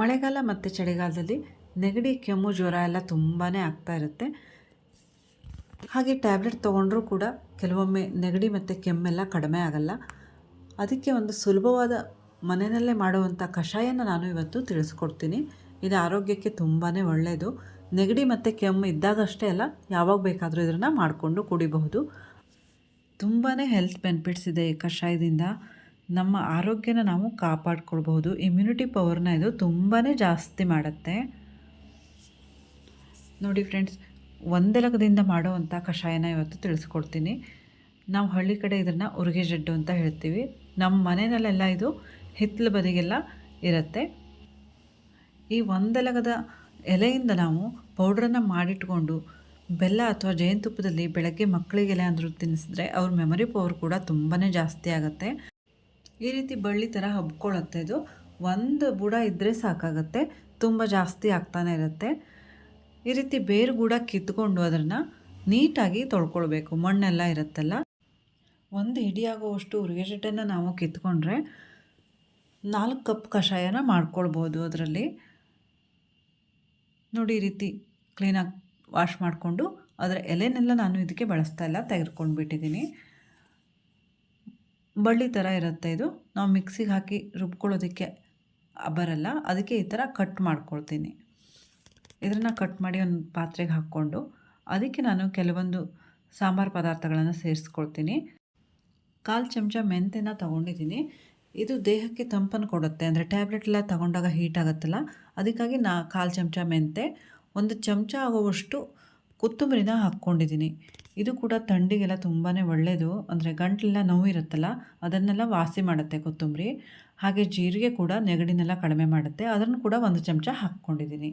ಮಳೆಗಾಲ ಮತ್ತು ಚಳಿಗಾಲದಲ್ಲಿ ನೆಗಡಿ, ಕೆಮ್ಮು, ಜ್ವರ ಎಲ್ಲ ತುಂಬಾ ಆಗ್ತಾ ಇರುತ್ತೆ. ಹಾಗೆ ಟ್ಯಾಬ್ಲೆಟ್ ತೊಗೊಂಡ್ರೂ ಕೂಡ ಕೆಲವೊಮ್ಮೆ ನೆಗಡಿ ಮತ್ತು ಕೆಮ್ಮೆಲ್ಲ ಕಡಿಮೆ ಆಗಲ್ಲ. ಅದಕ್ಕೆ ಒಂದು ಸುಲಭವಾದ ಮನೆಯಲ್ಲೇ ಮಾಡುವಂಥ ಕಷಾಯನ ನಾನು ಇವತ್ತು ತಿಳಿಸ್ಕೊಡ್ತೀನಿ. ಇದು ಆರೋಗ್ಯಕ್ಕೆ ತುಂಬಾ ಒಳ್ಳೆಯದು ನೆಗಡಿ ಮತ್ತು ಕೆಮ್ಮು ಇದ್ದಾಗಷ್ಟೇ ಅಲ್ಲ, ಯಾವಾಗ ಬೇಕಾದರೂ ಇದನ್ನು ಮಾಡಿಕೊಂಡು ಕುಡಿಬಹುದು. ತುಂಬಾ ಹೆಲ್ತ್ ಬೆನಿಫಿಟ್ಸ್ ಇದೆ ಈ ಕಷಾಯದಿಂದ. ನಮ್ಮ ಆರೋಗ್ಯನ ನಾವು ಕಾಪಾಡ್ಕೊಳ್ಬಹುದು ಇಮ್ಯುನಿಟಿ ಪವರ್ನ ಇದು ತುಂಬಾ ಜಾಸ್ತಿ ಮಾಡುತ್ತೆ. ನೋಡಿ ಫ್ರೆಂಡ್ಸ್ ಒಂದೆಲಗದಿಂದ ಮಾಡುವಂಥ ಕಷಾಯನ ಇವತ್ತು ತಿಳಿಸ್ಕೊಡ್ತೀನಿ. ನಾವು ಹಳ್ಳಿ ಕಡೆ ಇದನ್ನು ಉರುಗೆ ಜಡ್ಡು ಅಂತ ಹೇಳ್ತೀವಿ. ನಮ್ಮ ಮನೆಯಲ್ಲೆಲ್ಲ ಇದು ಹಿತ್ತಲ ಬದಿಗೆಲ್ಲ ಇರುತ್ತೆ. ಈ ಒಂದೆಲಗದ ಎಲೆಯಿಂದ ನಾವು ಪೌಡ್ರನ್ನು ಮಾಡಿಟ್ಕೊಂಡು ಬೆಲ್ಲ ಅಥವಾ ಜೇನುತುಪ್ಪದಲ್ಲಿ ಬೆಳಗ್ಗೆ ಮಕ್ಕಳಿಗೆಲ್ಲ ಅಂದರೂ ತಿನ್ನಿಸಿದ್ರೆ ಅವ್ರ ಮೆಮೊರಿ ಪವರ್ ಕೂಡ ತುಂಬಾ ಜಾಸ್ತಿ ಆಗುತ್ತೆ. ಈ ರೀತಿ ಬಳ್ಳಿ ಥರ ಹಬ್ಕೊಳ್ಳುತ್ತೆ ಇದು. ಒಂದು ಬುಡ ಇದ್ದರೆ ಸಾಕಾಗುತ್ತೆ. ತುಂಬ ಜಾಸ್ತಿ ಆಗ್ತಾನೆ ಇರುತ್ತೆ. ಈ ರೀತಿ ಬೇರು ಬುಡ ಕಿತ್ಕೊಂಡು ಅದನ್ನು ನೀಟಾಗಿ ತೊಳ್ಕೊಳ್ಬೇಕು. ಮಣ್ಣೆಲ್ಲ ಇರುತ್ತಲ್ಲ. ಒಂದು ಹಿಡಿಯಾಗುವಷ್ಟು ಉರಿಗೆಜೆಟ್ಟನ್ನು ನಾವು ಕಿತ್ಕೊಂಡ್ರೆ ನಾಲ್ಕು ಕಪ್ ಕಷಾಯನ ಮಾಡ್ಕೊಳ್ಬೋದು ಅದರಲ್ಲಿ. ನೋಡಿ ಈ ರೀತಿ ಕ್ಲೀನಾಗಿ ವಾಶ್ ಮಾಡಿಕೊಂಡು ಅದರ ಎಲೆನೆಲ್ಲ ನಾನು ಇದಕ್ಕೆ ಬಳಸ್ತಾ ಇಲ್ಲ ತೆಗೆದುಕೊಂಡು ಬಿಟ್ಟಿದ್ದೀನಿ ಬಳ್ಳಿ ಥರ ಇರುತ್ತೆ ಇದು. ನಾವು ಮಿಕ್ಸಿಗೆ ಹಾಕಿ ರುಬ್ಕೊಳ್ಳೋದಕ್ಕೆ ಬರಲ್ಲ. ಅದಕ್ಕೆ ಈ ಥರ ಕಟ್ ಮಾಡ್ಕೊಳ್ತೀನಿ. ಇದನ್ನು ಕಟ್ ಮಾಡಿ ಒಂದು ಪಾತ್ರೆಗೆ ಹಾಕ್ಕೊಂಡು ಅದಕ್ಕೆ ನಾನು ಕೆಲವೊಂದು ಸಾಂಬಾರು ಪದಾರ್ಥಗಳನ್ನು ಸೇರಿಸ್ಕೊಳ್ತೀನಿ. ಕಾಲು ಚಮಚ ಮೆಂತೆನ ತೊಗೊಂಡಿದ್ದೀನಿ. ಇದು ದೇಹಕ್ಕೆ ತಂಪನ್ನು ಕೊಡುತ್ತೆ. ಅಂದರೆ ಟ್ಯಾಬ್ಲೆಟ್ ಎಲ್ಲ ತೊಗೊಂಡಾಗ ಹೀಟ್ ಆಗುತ್ತಲ್ಲ? ಅದಕ್ಕಾಗಿ ನಾ ಕಾಲು ಚಮಚ ಮೆಂತೆ ಒಂದು ಚಮಚ ಆಗುವಷ್ಟು ಕೊತ್ತಂಬರಿನ ಹಾಕ್ಕೊಂಡಿದ್ದೀನಿ. ಇದು ಕೂಡ ಥಂಡಿಗೆಲ್ಲ ತುಂಬಾ ಒಳ್ಳೆಯದು ಅಂದರೆ ಗಂಟಲೆಲ್ಲ ನೋವು ಇರುತ್ತಲ್ಲ, ಅದನ್ನೆಲ್ಲ ವಾಸಿ ಮಾಡುತ್ತೆ ಕೊತ್ತಂಬರಿ. ಹಾಗೆ ಜೀರಿಗೆ ಕೂಡ ನೆಗಡಿನೆಲ್ಲ ಕಡಿಮೆ ಮಾಡುತ್ತೆ. ಅದನ್ನು ಕೂಡ ಒಂದು ಚಮಚ ಹಾಕ್ಕೊಂಡಿದ್ದೀನಿ.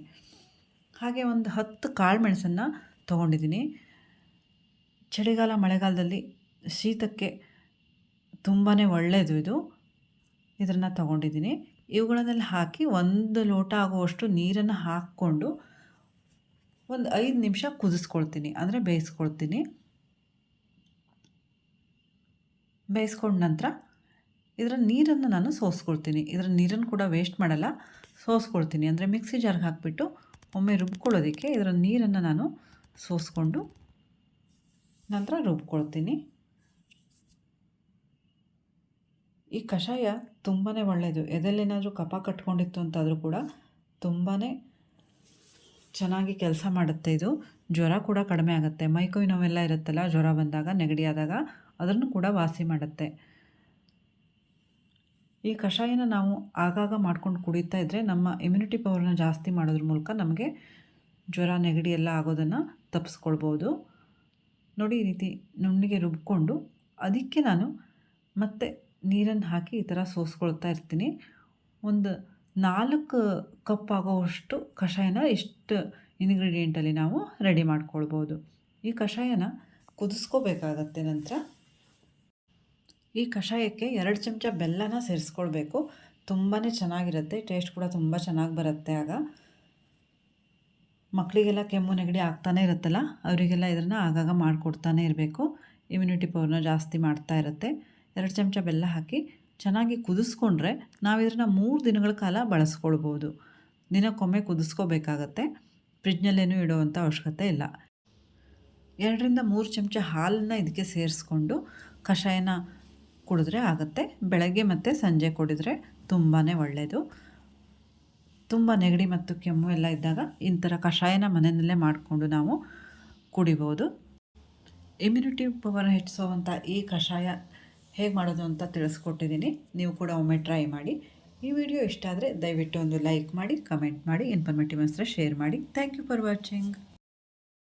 ಹಾಗೆ ಒಂದು ಹತ್ತು ಕಾಳು ಮೆಣಸನ್ನು ತೊಗೊಂಡಿದ್ದೀನಿ. ಚಳಿಗಾಲ, ಮಳೆಗಾಲದಲ್ಲಿ ಶೀತಕ್ಕೆ ತುಂಬಾ ಒಳ್ಳೆಯದು ಇದು. ಇದನ್ನು ತೊಗೊಂಡಿದ್ದೀನಿ. ಇವುಗಳನ್ನೆಲ್ಲ ಹಾಕಿ ಒಂದು ಲೋಟ ಆಗುವಷ್ಟು ನೀರನ್ನು ಹಾಕ್ಕೊಂಡು ಒಂದು ಐದು ನಿಮಿಷ ಕುದಿಸ್ಕೊಳ್ತೀನಿ. ಅಂದರೆ ಬೇಯಿಸ್ಕೊಳ್ತೀನಿ. ಬೇಯಿಸ್ಕೊಂಡ ನಂತರ ಇದರ ನೀರನ್ನು ನಾನು ಸೋಸ್ಕೊಳ್ತೀನಿ. ಇದರ ನೀರನ್ನು ಕೂಡ ವೇಸ್ಟ್ ಮಾಡಲ್ಲ, ಸೋಸ್ಕೊಳ್ತೀನಿ. ಅಂದರೆ ಮಿಕ್ಸಿ ಜಾರ್ಗೆ ಹಾಕಿಬಿಟ್ಟು ಒಮ್ಮೆ ರುಬ್ಕೊಳ್ಳೋದಕ್ಕೆ ಇದರ ನೀರನ್ನು ನಾನು ಸೋಸ್ಕೊಂಡು ನಂತರ ರುಬ್ಕೊಳ್ತೀನಿ. ಈ ಕಷಾಯ ತುಂಬಾ ಒಳ್ಳೆಯದು ಎದೆಲ್ಲೇನಾದರೂ ಕಪ ಕಟ್ಕೊಂಡಿತ್ತು ಅಂತಾದರೂ ಕೂಡ ತುಂಬಾ ಚೆನ್ನಾಗಿ ಕೆಲಸ ಮಾಡುತ್ತೆ ಇದು. ಜ್ವರ ಕೂಡ ಕಡಿಮೆ ಆಗುತ್ತೆ. ಮೈಕೈ ನೋವೆಲ್ಲ ಇರುತ್ತಲ್ಲ, ಜ್ವರ ಬಂದಾಗ, ನೆಗಡಿ ಆದಾಗ ಅದನ್ನು ಕೂಡ ವಾಸಿ ಮಾಡುತ್ತೆ. ಈ ಕಷಾಯನ ನಾವು ಆಗಾಗ ಮಾಡ್ಕೊಂಡು ಕುಡಿತಾ ಇದ್ದರೆ ನಮ್ಮ ಇಮ್ಯುನಿಟಿ ಪವರ್ನ ಜಾಸ್ತಿ ಮಾಡೋದ್ರ ಮೂಲಕ ನಮಗೆ ಜ್ವರ, ನೆಗಡಿ ಎಲ್ಲ ಆಗೋದನ್ನು ತಪ್ಪಿಸ್ಕೊಳ್ಬೋದು ನೋಡಿ ಈ ರೀತಿ ನುಣ್ಣಿಗೆ ರುಬ್ಕೊಂಡು ಅದಕ್ಕೆ ನಾನು ಮತ್ತೆ ನೀರನ್ನು ಹಾಕಿ ಈ ಥರ ಸೋಸ್ಕೊಳ್ತಾ ಇರ್ತೀನಿ. ಒಂದು ನಾಲ್ಕು ಕಪ್ ಆಗೋವಷ್ಟು ಕಷಾಯನ ಇಷ್ಟು ಇಂಗ್ರೀಡಿಯೆಂಟಲ್ಲಿ ನಾವು ರೆಡಿ ಮಾಡ್ಕೊಳ್ಬೋದು. ಈ ಕಷಾಯನ ಕುದಿಸ್ಕೋಬೇಕಾಗತ್ತೆ ನಂತರ. ಈ ಕಷಾಯಕ್ಕೆ ಎರಡು ಚಮಚ ಬೆಲ್ಲನ ಸೇರಿಸ್ಕೊಳ್ಬೇಕು. ತುಂಬಾ ಚೆನ್ನಾಗಿರುತ್ತೆ ಟೇಸ್ಟ್ ಕೂಡ ತುಂಬ ಚೆನ್ನಾಗಿ ಬರುತ್ತೆ ಆಗ. ಮಕ್ಕಳಿಗೆಲ್ಲ ಕೆಮ್ಮು ನೆಗಡಿ ಆಗ್ತಾನೆ ಇರುತ್ತಲ್ಲ, ಅವರಿಗೆಲ್ಲ ಇದನ್ನು ಆಗಾಗ ಮಾಡಿಕೊಡ್ತಾನೆ ಇರಬೇಕು. ಇಮ್ಯುನಿಟಿ ಪವರ್ನ ಜಾಸ್ತಿ ಮಾಡ್ತಾ ಇರುತ್ತೆ. ಎರಡು ಚಮಚ ಬೆಲ್ಲ ಹಾಕಿ ಚೆನ್ನಾಗಿ ಕುದಿಸ್ಕೊಂಡ್ರೆ ನಾವು ಇದನ್ನು ಮೂರು ದಿನಗಳ ಕಾಲ ಬಳಸ್ಕೊಳ್ಬೋದು. ದಿನಕ್ಕೊಮ್ಮೆ ಕುದಿಸ್ಕೋಬೇಕಾಗತ್ತೆ. ಫ್ರಿಡ್ಜ್ನಲ್ಲೇನೂ ಇಡೋವಂಥ ಅವಶ್ಯಕತೆ ಇಲ್ಲ. ಎರಡರಿಂದ ಮೂರು ಚಮಚ ಹಾಲನ್ನು ಇದಕ್ಕೆ ಸೇರಿಸ್ಕೊಂಡು ಕಷಾಯನ ಕುಡಿದ್ರೆ ಆಗುತ್ತೆ. ಬೆಳಗ್ಗೆ ಮತ್ತು ಸಂಜೆ ಕುಡಿದ್ರೆ ತುಂಬಾ ಒಳ್ಳೆಯದು ತುಂಬ ನೆಗಡಿ ಮತ್ತು ಕೆಮ್ಮು ಎಲ್ಲ ಇದ್ದಾಗ ಇಂಥರ ಕಷಾಯನ ಮನೆಯಲ್ಲೇ ಮಾಡಿಕೊಂಡು ನಾವು ಕುಡಿಬೋದು. ಇಮ್ಯುನಿಟಿ ಪವರ್ ಹೆಚ್ಚಿಸುವಂಥ ಈ ಕಷಾಯ ಹೇಗೆ ಮಾಡೋದು ಅಂತ ತಿಳಿಸ್ಕೊಟ್ಟಿದ್ದೀನಿ. ನೀವು ಕೂಡ ಒಮ್ಮೆ ಟ್ರೈ ಮಾಡಿ. ಈ ವಿಡಿಯೋ ಇಷ್ಟ ಆದರೆ ದಯವಿಟ್ಟು ಒಂದು ಲೈಕ್ ಮಾಡಿ, ಕಮೆಂಟ್ ಮಾಡಿ, ಇನ್ಫಾರ್ಮೇಟಿವ್ ಹತ್ರ ಶೇರ್ ಮಾಡಿ. Thank you for watching.